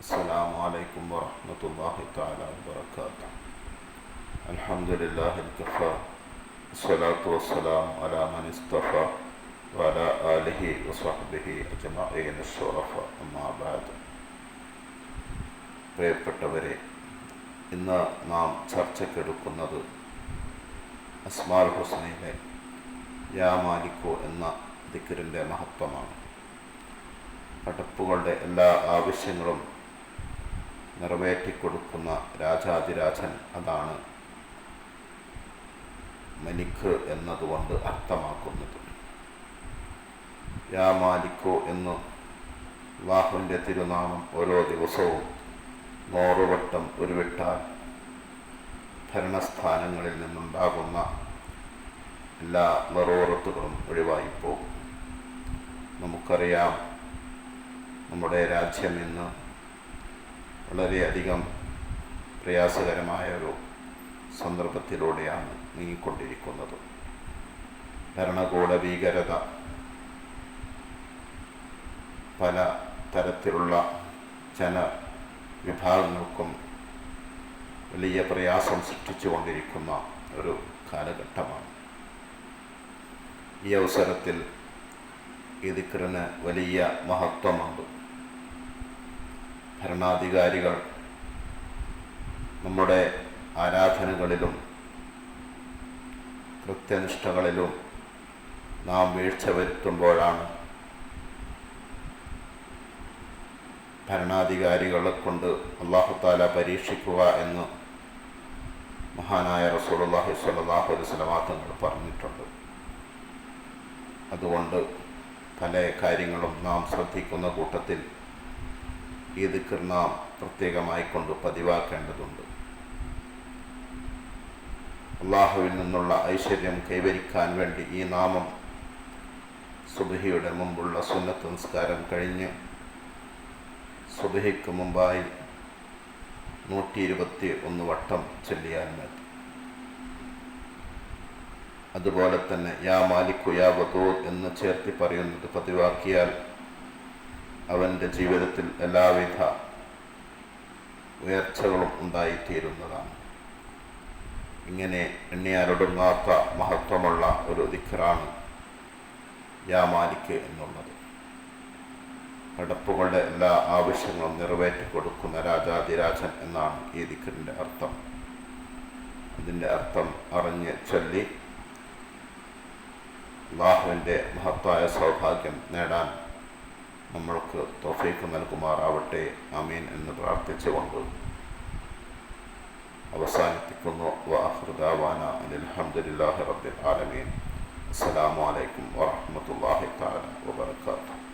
السلام عليكم ورحمة الله تعالى وبركاته الحمد لله الكفى الصلاة والسلام على من اصطفى وعلى آله وصحبه أجمعين الشرفاء أما بعد പ്രിയപ്പെട്ടവരെ ഇന്ന് നാം ചർച്ചയ്ക്കെടുക്കുന്നത് അസ്മാൽ ഹുസ്നയിലെ യാ മാലിക്കോ എന്ന ദിക്കറിൻ്റെ മഹത്വമാണ് പടപ്പുകളുടെ എല്ലാ ആവശ്യങ്ങളും നിറവേറ്റിക്കൊടുക്കുന്ന രാജാതിരാജൻ അതാണ് മനിക്ക് എന്നതുകൊണ്ട് അർത്ഥമാക്കുന്നത്. യാ മാലിക്കോ എന്ന് അള്ളാഹുവിന്റെ തിരുനാമം ഓരോ ദിവസവും നൂറുവട്ടം ഉരുവിട്ടാൽ ഭരണസ്ഥാനങ്ങളിൽ നിന്നുണ്ടാകുന്ന എല്ലാ നിറോറത്തുകളും ഒഴിവായിപ്പോകും. നമുക്കറിയാം നമ്മുടെ രാജ്യം ഇന്ന് വളരെയധികം പ്രയാസകരമായ ഒരു സന്ദർഭത്തിലൂടെയാണ് നീങ്ങിക്കൊണ്ടിരിക്കുന്നത് ഭരണകൂട ഭീകരത പല തരത്തിലുള്ള ജന ജനവിഭാഗങ്ങൾക്കും വലിയ പ്രയാസം സൃഷ്ടിച്ചുകൊണ്ടിരിക്കുന്ന ഒരു കാലഘട്ടമാണ്. ഈ അവസരത്തിൽ ഈ ദിക്കറിന് വലിയ മഹത്വമുണ്ട്. ഭരണാധികാരികൾ നമ്മുടെ ആരാധനകളിലും കൃത്യനിഷ്ഠകളിലും നാം വീഴ്ച വരുത്തുമ്പോഴാണ് ഭരണാധികാരികളെ കൊണ്ട് അള്ളാഹുത്താല പരീക്ഷിക്കുക എന്ന് മഹാനായ റസൂലുള്ളാഹി സ്വല്ലല്ലാഹു അലൈഹി വസല്ലം പറഞ്ഞിട്ടുണ്ട്. അതുകൊണ്ട് പല കാര്യങ്ങളും നാം ശ്രദ്ധിക്കുന്ന കൂട്ടത്തിൽ ഈ ദിക്കർ നാം പ്രത്യേകമായി കൊണ്ട് പതിവാക്കേണ്ടതുണ്ട്. അള്ളാഹുവിൽ നിന്നുള്ള ഐശ്വര്യം കൈവരിക്കാൻ വേണ്ടി ഈ നാമം സുബഹിയുടെ മുമ്പുള്ള സുന്നത്ത് നിസ്കാരം കഴിഞ്ഞ് സുബഹിക്ക് മുമ്പായി നൂറ്റി ഇരുപത്തി ഒന്ന് വട്ടം ചൊല്ലിയാൽ മതി. അതുപോലെ തന്നെ യാ മാലിക്കു യാ വധൂർ എന്ന് ചേർത്തി പറയുന്നത് പതിവാക്കിയാൽ അവന്റെ ജീവിതത്തിൽ എല്ലാവിധ ഉയർച്ചകളും ഉണ്ടായിത്തീരുന്നതാണ്. ഇങ്ങനെ എണ്ണിയാലൊടുങ്ങാത്ത മഹത്വമുള്ള ഒരു ദിഖറാണ് യാമാലിക്ക് എന്നുള്ളത്. കടപ്പുകളുടെ എല്ലാ ആവശ്യങ്ങളും നിറവേറ്റി കൊടുക്കുന്ന രാജാതിരാജൻ എന്നാണ് ഈ ദിക്കറിന്റെ അർത്ഥം. അതിന്റെ അർത്ഥം അറിഞ്ഞ് ചൊല്ലി അള്ളാഹുവിന്റെ മഹത്തായ സൗഭാഗ്യം നേടാൻ നമ്മൾക്ക് തൊഫീക്ക് നൽകുമാറാവട്ടെ. അമീൻ എന്ന് പ്രാർത്ഥിച്ചുകൊണ്ട് അവസാനിപ്പിക്കുന്നു. വാഹൃദാവാന അലഹമുല്ലാഹി ആലമീൻ. അസ്സലാമലൈക്കും വാഹമത്തല്ലാഹി താല വാത്തു